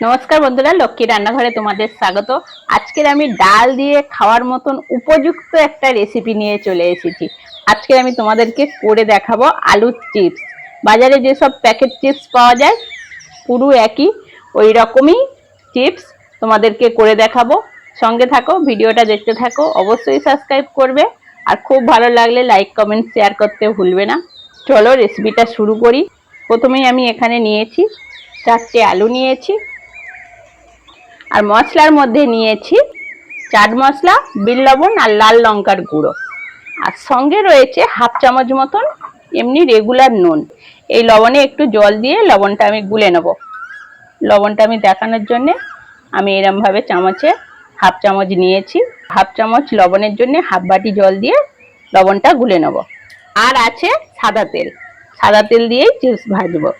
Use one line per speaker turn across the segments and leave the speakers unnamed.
নমস্কার বন্ধুরা লক্ষ্মী রান্নাঘরে তোমাদের স্বাগত। আজকের আমি ডাল দিয়ে খাওয়ার মতন উপযুক্ত একটা রেসিপি নিয়ে চলে এসেছি। আজকে আমি তোমাদেরকে করে দেখাবো আলুর চিপস বাজারে যেসব প্যাকেট চিপস পাওয়া যায়, পুরো একই। ওই রকমই চিপস তোমাদেরকে করে দেখাবো। সঙ্গে থাকো, ভিডিওটা দেখতে থাকো, অবশ্যই সাবস্ক্রাইব করবে। আর খুব ভালো লাগলে লাইক কমেন্ট শেয়ার করতে ভুলবে না। চলো রেসিপিটা শুরু করি। প্রথমেই আমি এখানে নিয়েছি চারটে আলু নিয়েছি। আর মশলার মধ্যে নিয়েছি চাট মশলা বিল লবণ আর লাল লঙ্কার গুঁড়ো। আর সঙ্গে রয়েছে হাফ চামচ মতন এমনি রেগুলার নুন। এই লবণে একটু জল দিয়ে লবণটা আমি গুলে নেব। লবণটা আমি দেখানোর জন্যে আমি এরমভাবে চামচে হাফ চামচ নিয়েছি। হাফ চামচ লবণের জন্য হাফ বাটি জল দিয়ে লবণটা গুলে নেব। আর আছে সাদা তেল। সাদা তেল দিয়েই চিপস ভাজবো।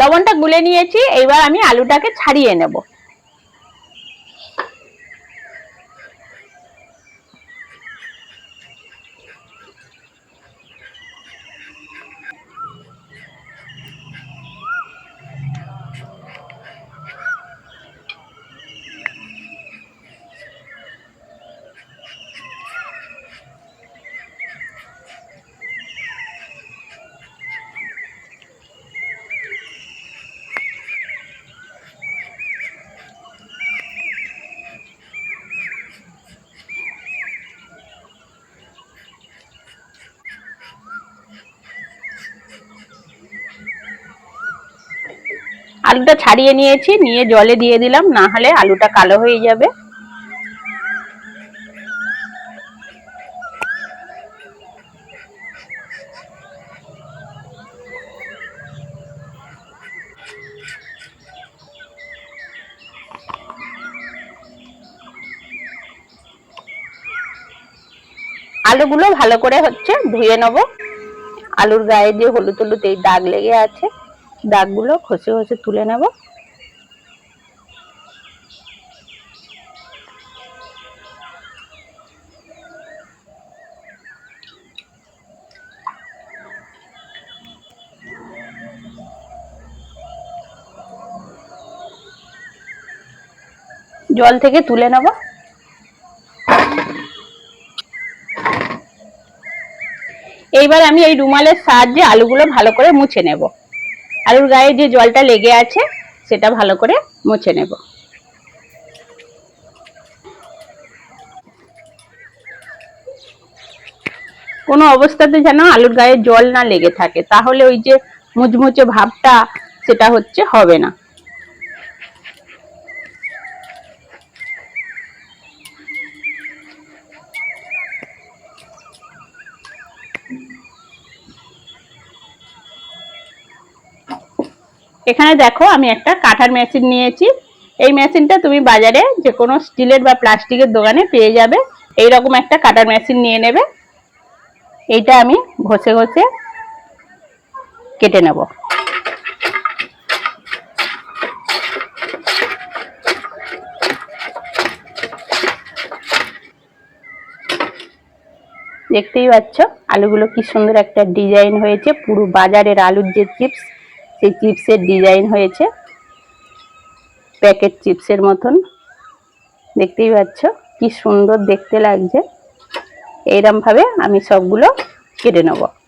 লবণটা গুলে নিয়েছি এইবার আমি আলুটাকে ছাড়িয়ে নেব। আলুটা ছাড়িয়ে নিয়েছি, নিয়ে জলে দিয়ে দিলাম, না হলে আলুটা কালো হয়ে যাবে। আলুগুলো ভালো করে হচ্ছে ধুয়ে নেব। আলুর গায়ে যে হলুদ হলুদ এই দাগ লেগে আছে দাগগুলো খসে খসে তুলে নেব। জল থেকে তুলে নেব। এইবার আমি এই রুমালের সাহায্যে আলুগুলো ভালো করে মুছে নেব। আলুর গায়ে যে জলটা লেগে আছে, সেটা ভালো করে মুছে নেব। কোনো অবস্থাতে যেন আলুর গায়ে জল না লেগে থাকে, তাহলে ওই যে মুচমুচে ভাবটা, সেটা হচ্ছে হবে না। এখানে দেখো আমি একটা কাঠার মেশিন নিয়েছি। এই মেশিনটা তুমি বাজারে যে কোনো স্টিলের বা প্লাস্টিকের দোকানে পেয়ে যাবে। এই রকম একটা কাটার মেশিন নিয়ে নেবে। এইটা আমি ঘষে ঘষে কেটে নেব। দেখতেই পাচ্ছ, আলুগুলো কি সুন্দর একটা ডিজাইন হয়েছে। পুরো বাজারের আলুর যে চিপস সেই চিপসের ডিজাইন হয়েছে। প্যাকেট চিপসের মতন। দেখতেই পাচ্ছ, কি সুন্দর দেখতে লাগছে। এইরমভাবে আমি সবগুলো কেটে নেব।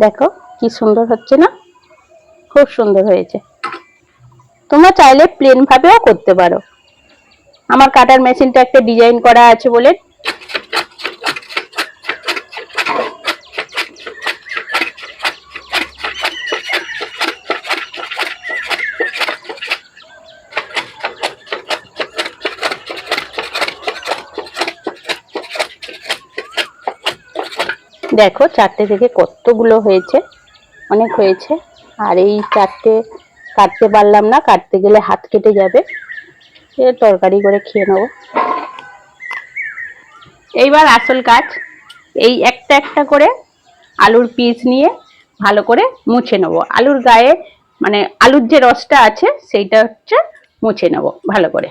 দেখো, কি সুন্দর হচ্ছে না? খুব সুন্দর হয়েছে। তোমরা চাইলে প্লেন ভাবেও করতে পারো। আমার কাটার মেশিনটা একটা ডিজাইন করা আছে বলে দেখো, চারটে থেকে কতগুলো হয়েছে? অনেক হয়েছে। আর এই চারটে কাটতে পারলাম না, কাটতে গেলে হাত কেটে যাবে। এ তরকারি করে খেয়ে নেব। এইবার আসল কাজ, এই একটা একটা করে আলুর পিস নিয়ে ভালো করে মুছে নেব। আলুর গায়ে মানে আলুর যে রসটা আছে, সেইটা হচ্ছে মুছে নেব ভালো করে।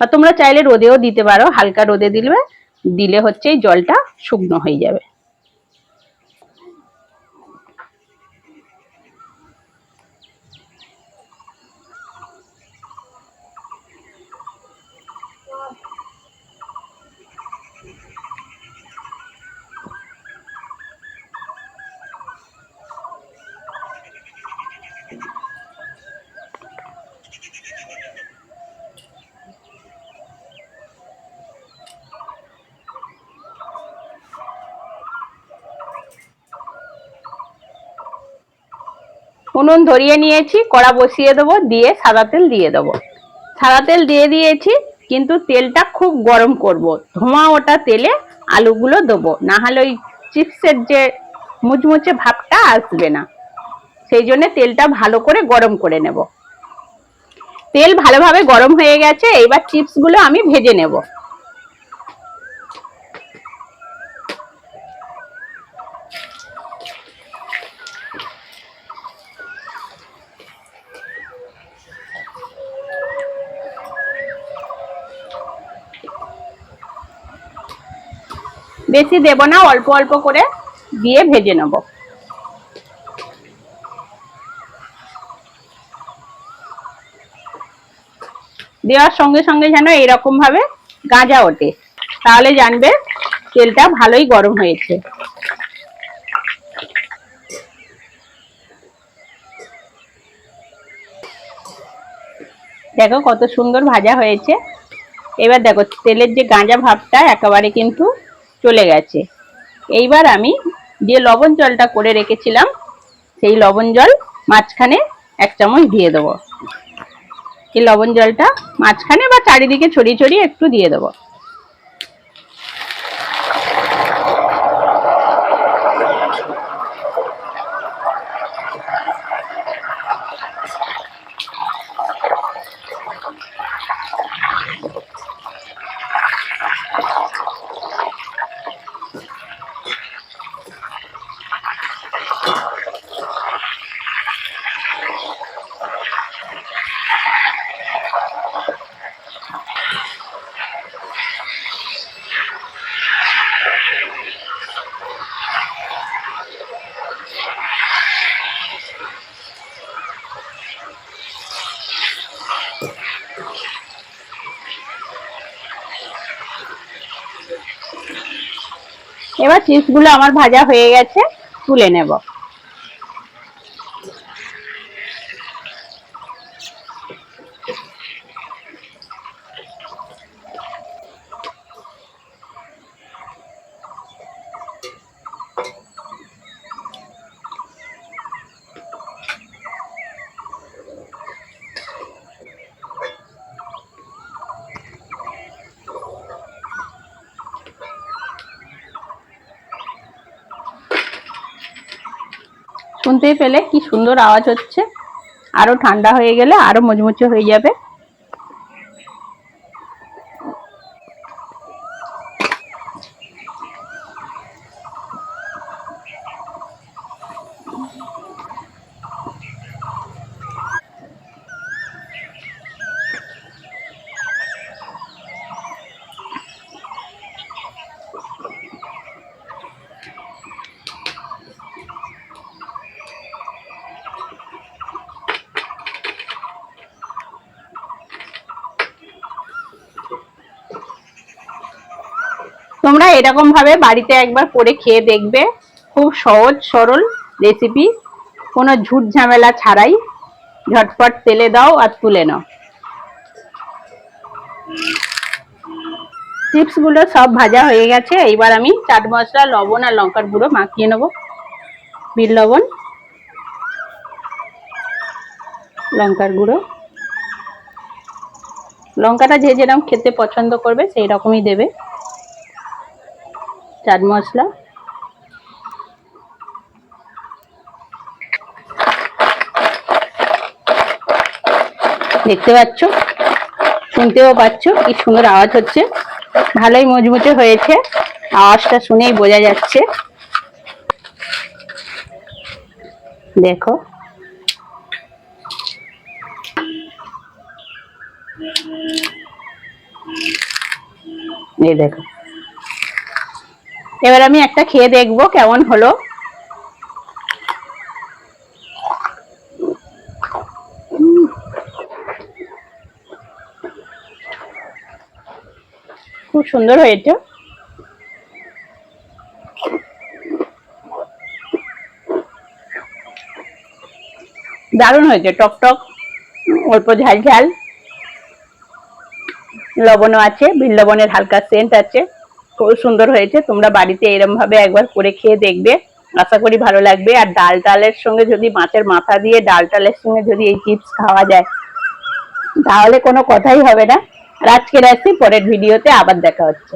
বা তোমরা চাইলে রোদেও দিতে পারো, হালকা রোদে দিলে দিলে হচ্ছে এই জলটা শুকনো হয়ে যাবে। উনুন ধরিয়ে নিয়েছি, কড়া বসিয়ে দেবো, দিয়ে সাদা তেল দিয়ে দেবো। সাদা তেল দিয়ে দিয়েছি, কিন্তু তেলটা খুব গরম করব। ধোঁয়া ওটা তেলে আলুগুলো দেবো। না হলে ওই চিপসের যে মুচমুচে ভাবটা আসবে না। সেই জন্য তেলটা ভালো করে গরম করে নেব। তেল ভালোভাবে গরম হয়ে গেছে এবার চিপসগুলো আমি ভেজে নেব। বেশি দেব না, অল্প অল্প করে দিয়ে ভেজে নেব। দেওয়ার সঙ্গে সঙ্গে যেন এরকম ভাবে গাঁজা ওঠে। তাহলে জানবে তেলটা ভালোই গরম হয়েছে। দেখো কত সুন্দর ভাজা হয়েছে। এবার দেখো তেলের যে গাঁজা ভাবটা একেবারে কিন্তু চলে গেছে। এইবার আমি যে লবণ জলটা করে রেখেছিলাম, সেই লবণ জল মাঝখানে এক চামচ দিয়ে দেবো। এই লবণ জলটা মাঝখানে বা চারিদিকে ছড়িয়ে ছড়িয়ে একটু দিয়ে দেবো। এবার চিপসগুলো আমার ভাজা হয়ে গেছে তুলে নেব। শুনতেই পেলে কি সুন্দর আওয়াজ হচ্ছে। আরও ঠান্ডা হয়ে গেলে আরও মজমুচে হয়ে যাবে তোমরা এরকম ভাবে বাড়িতে একবার করে খেয়ে দেখবে। খুব সহজ, সরল রেসিপি কোনো ঝুট ঝামেলা ছাড়াই ঝটপট তেলে দাও আর তুলে নাও। চিপসগুলো সব ভাজা হয়ে গেছে। এইবার আমি চাট মশলা, লবণ আর লঙ্কার গুঁড়ো মাখিয়ে নেব। বিট লবণ, লঙ্কার গুঁড়ো। লঙ্কাটা যে যেরকম খেতে পছন্দ করবে, সেই রকমই দেবে। চাট মশলা। দেখতে পাচ্ছ? শুনতেও পাচ্ছ কি সুন্দর আওয়াজ হচ্ছে। ভালোই মুচমুচে হয়েছে। আওয়াজটা শুনেই বোঝা যাচ্ছে। দেখো। এই দেখো। এবার আমি একটা খেয়ে দেখব কেমন হলো। খুব সুন্দর হয়েছে। দারুণ হয়েছে, টক টক, অল্প ঝাল ঝাল। লবণও আছে, বিল লবণের হালকা সেন্ট আছে। খুব সুন্দর হয়েছে। তোমরা বাড়িতে এরম ভাবে একবার করে খেয়ে দেখবে। আশা করি ভালো লাগবে। আর ডাল ডালের সঙ্গে যদি মাছের মাথা দিয়ে ডাল ডালের সঙ্গে যদি এই চিপস খাওয়া যায়, তাহলে কোনো কথাই হবে না। আর আজকের আসছি, পরের ভিডিওতে আবার দেখা হচ্ছে।